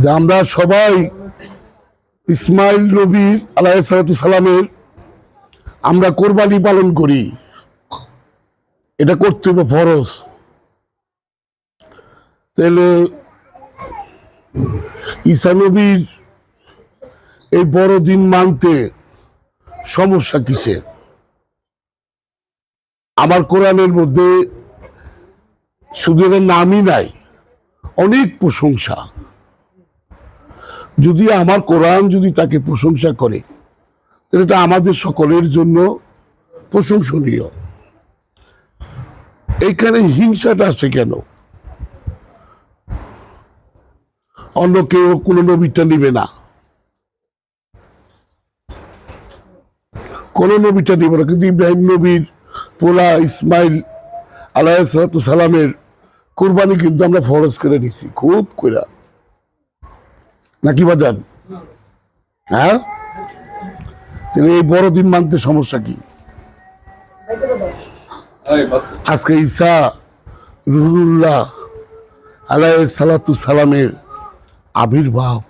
যে আমরা সবাই ইসমাইল নবীর আলাহ সালামের আমরা কোরবানি পালন করি। এটা করতে হবে ফরজ। তাহলে ঈসা নবীর এই বড়দিন মানতে সমস্যা কিসের? আমার কোরআনের মধ্যে শুধু নামই নাই, অনেক প্রশংসা। যদি আমার কোরআন যদি তাকে প্রশংসা করে, তাহলে এটা আমাদের সকলের জন্য প্রশংসনীয়। এইখানে হিংসাটা আছে কেন? অন্য কেউ কোনো নবীটা নিবে না। কোনো নবীটা নিবে না। কিন্তু ইব্রাহিম নবীর পোলা ইসমাইল আলাহ সালামের কোরবানি কিন্তু আমরা ফরজ করে নিছি, খুব কইরা। নাকি বাজান হ্যাঁ? তাহলে এই বড়দিন মানতে সমস্যা কি? আজকে ঈসা রুহুল্লাহ আলাহ সালাতু সালামের আবির্ভাব।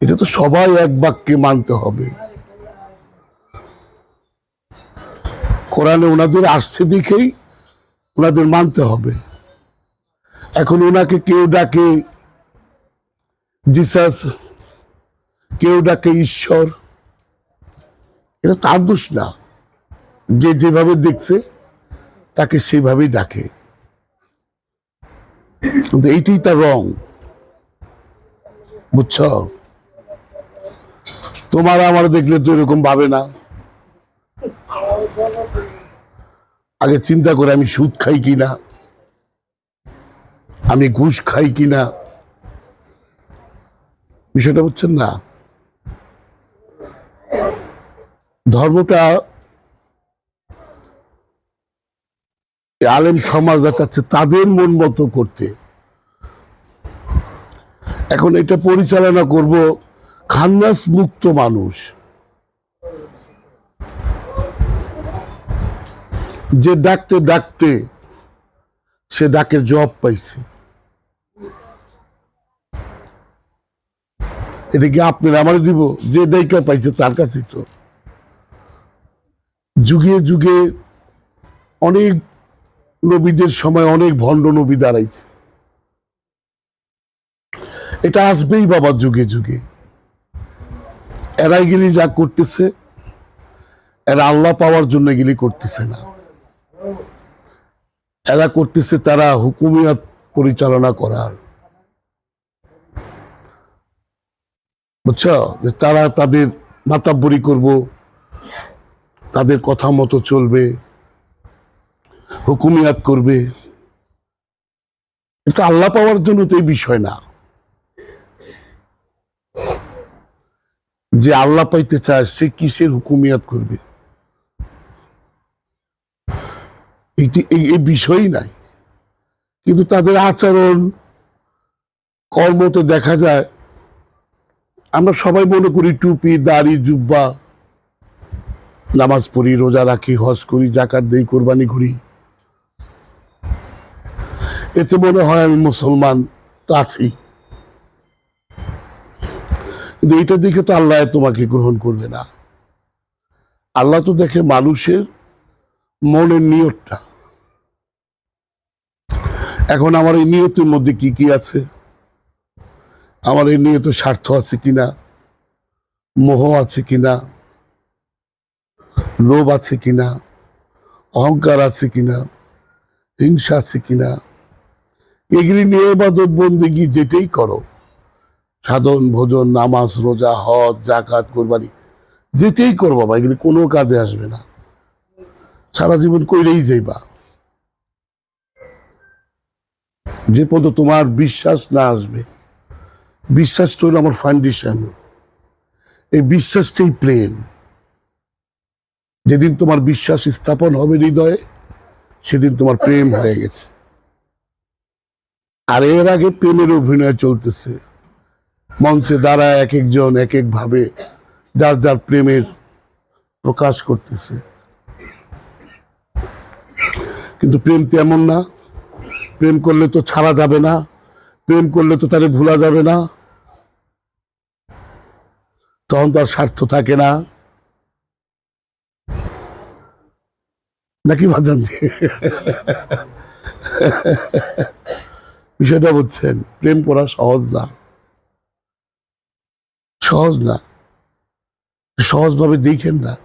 এটা তো সবাই এক বাক্যে মানতে হবে। কোরআনে ওনাদের আসছে দেখেই ওনাদের মানতে হবে। এখন ওনাকে কেউ ডাকে জিসাস, কেউ ডাকে ঈশ্বর। এটা তার দোষ না। যে যেভাবে দেখছে, তাকে সেভাবেই ডাকে। কিন্তু এইটাই তার রং। বুঝছ? তোমার আমার দেখলে তো এরকম ভাবে না। আগে চিন্তা করে আমি সুদ খাই কিনা। আমি ঘুষ খাই কিনা? বিষয়টা বুঝছেন না? ধর্মটা আলেম সমাজ যা চাচ্ছে তাদের মন মতো করতে। এখন এটা পরিচালনা করব খান্নাস মুক্ত মানুষ। যে ডাকতে ডাকতে সে ডাকে জব পাইছে। এটা কি আপনার আমার দিব, যে ডাইকা পাইছে তার কাছেই তো। যুগে যুগে অনেক নবীদের সময় অনেক ভণ্ড নবী দাঁড়াইছে। এটা আসবেই বাবা যুগে যুগে। এরাই গেলি যা করতেছে, এরা আল্লাহ পাওয়ার জন্য গেলি করতেছে না। এরা করতেছে তারা হুকুমিয়াত পরিচালনা করার। বুঝছ? যে তারা তাদের মাতাব্বরি করব, তাদের কথা মতো চলবে, হুকুমিয়াত করবে। এটা আল্লাহ পাওয়ার জন্য তো এই বিষয় না। যে আল্লাহ পাইতে চায়, সে কিসের হুকুমিয়াত করবে? এইটি এই বিষয়ই নাই। কিন্তু তাদের আচরণ কর্মতে দেখা যায় আমরা সবাই মনে করি টুপি, দাড়ি, জুব্বা, নামাজ পড়ি, রোজা রাখি, হজ করি জাকাত দেই, কোরবানি করি। এতে মনে হয় আমি মুসলমান, তো আছি। কিন্তু এটা দেখে তো আল্লাহ তোমাকে গ্রহণ করবে না। আল্লাহ তো দেখে মানুষের মনের নিয়তটা। এখন আমার এই নিয়তের মধ্যে কি কি আছে? আমার এই তো স্বার্থ আছে কিনা? মোহ আছে কিনা? লোভ আছে কিনা? অহংকার আছে কিনা? হিংসা আছে কিনা? এগুলি নিয়ে বাদত বন্দিগি যেটাই করো। সাধন, ভোজন, নামাজ, রোজা, হজ জাকাত কোরবানি, যেটাই করো বাবা, এগুলি কোনো কাজে আসবে না। সারা জীবন কইরেই যাইবা। যে পর্যন্ত তোমার বিশ্বাস না আসবে বিশ্বাসটা হলো আমার ফাউন্ডেশন এই বিশ্বাসটাই প্রেম যেদিন তোমার বিশ্বাস স্থাপন হবে হৃদয়ে, সেদিন তোমার প্রেম হয়ে গেছে। আর এর আগে প্রেমের অভিনয় চলতেছে। মঞ্চে দাঁড়ায় এক একজন, এক এক ভাবে যার যার প্রেমের প্রকাশ করতেছে। কিন্তু প্রেম তেমন না। প্রেম করলে তো ছাড়া যাবে না। প্রেম করলে তো তারে ভোলা যাবে না। তখন তার স্বার্থ থাকে না। নাকি ভাজান বিষয়টা বুঝছেন, প্রেম করা সহজ না। সহজ না। সহজভাবে দেখেন না।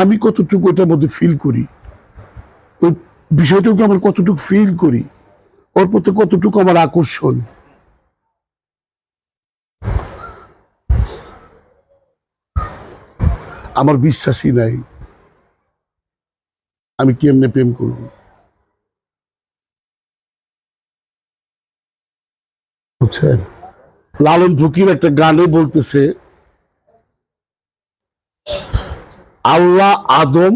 আমি কতটুকু ওটার মধ্যে ফিল করি? ওই বিষয়টুকু আমার কতটুকু ফিল করি? ওর প্রতি কতটুকু আমার আকর্ষণ? আমার বিশ্বাসই নাই। আমি কেমনে প্রেম করব? বুঝছেন? লালন ফকির একটা গানে বলতেছে, আল্লাহ আদম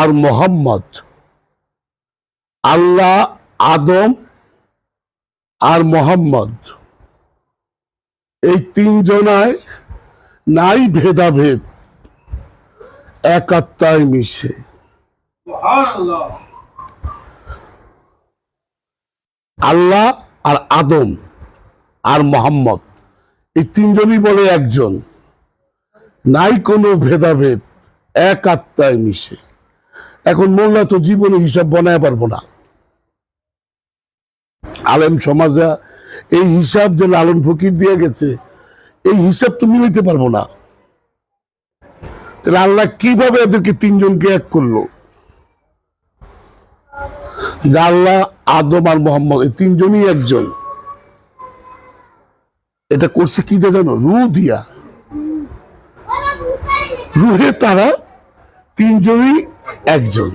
আর মোহাম্মদ। আল্লাহ আদম আর মোহাম্মদ। এই তিনজনায় নাই ভেদাভেদ। এক আত্মায় মিশে আল্লাহ আর আদম আর মোহাম্মদ এই তিনজনই বলে একজন। নাই কোনো ভেদাভেদ এক আত্মায় মিশে। এখন মোল্লা তো জীবনে হিসাব বানায় পারব না। আলেম সমাজে এই হিসাব যে লালন ফকির দিয়ে গেছে এই হিসাব তো মিলাইতে পারব না। তাহলে আল্লাহ কীভাবে এদেরকে তিনজনকে এক করল? যে আল্লাহ আদম আর মোহাম্মদ, এই তিনজনই একজন। এটা করছে কি দিয়ে জানো? রু দিয়া। রুহে তারা তিনজনই একজন।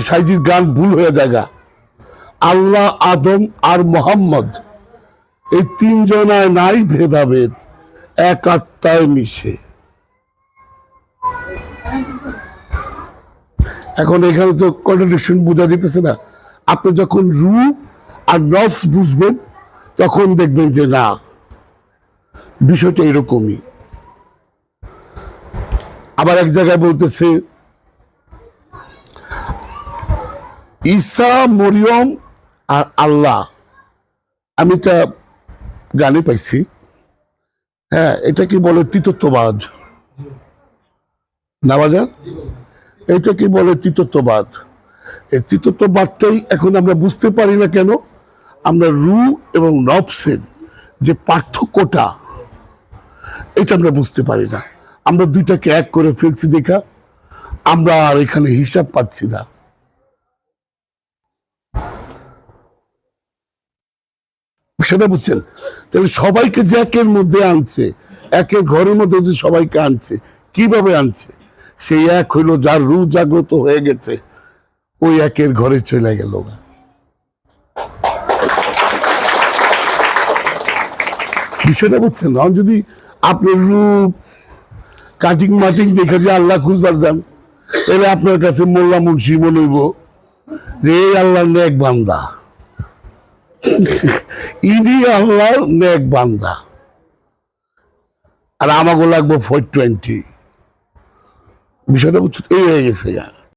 সাইজির গান ভুল হয়ে জায়গা। আল্লাহ আদম আর মোহাম্মদ এই তিনজনায় নাই ভেদাভেদ, এক আত্মায় মিশে। এখন এখানে তো কন্ট্রাডিকশন বোঝা যেতেছে না। আপনি যখন রু আর নফস বুঝবেন, তখন দেখবেন যে না, বিষয়টা এরকমই। আবার এক জায়গায় বলতেছে, ঈসা, মরিয়ম আর আল্লাহ। আমি এটা গানে পাইছি। হ্যাঁ এটা কি বলে বাজার এটা কি বলে তৃতীয়ত্ববাদ এই তৃতীয়ত্ববাদটাই এখন আমরা বুঝতে পারি না কেন, আমরা রু এবং নবসের যে পার্থক্যটা, এটা আমরা বুঝতে পারি না। আমরা দুইটাকে এক করে ফেলছি দেখা, আমরা আর এখানে হিসাব পাচ্ছি না। সেটা বুঝছেন? তাহলে সবাইকে যে একের মধ্যে আনছে, একের ঘরের মধ্যে যে সবাইকে আনছে, কীভাবে আনছে? সেই এক হইল যার রু জাগ্রত হয়ে গেছে, ওই একের ঘরে চলে গেল বিষয়টা বুঝছেন? না যদি আপনার রূপ, কাটিং মাটিং দেখে যে আল্লাহ খুঁজবার যান, তাহলে আপনার কাছে মোল্লা মুন্সি মনে হইব যে এই আল্লাহর নেক বান্দা। ইনি আল্লাহর নেক বান্দা। আর আমাকে লাগবো ফোর টোয়েন্টি বিষয়টা বুঝছ এই হয়ে গেছে গা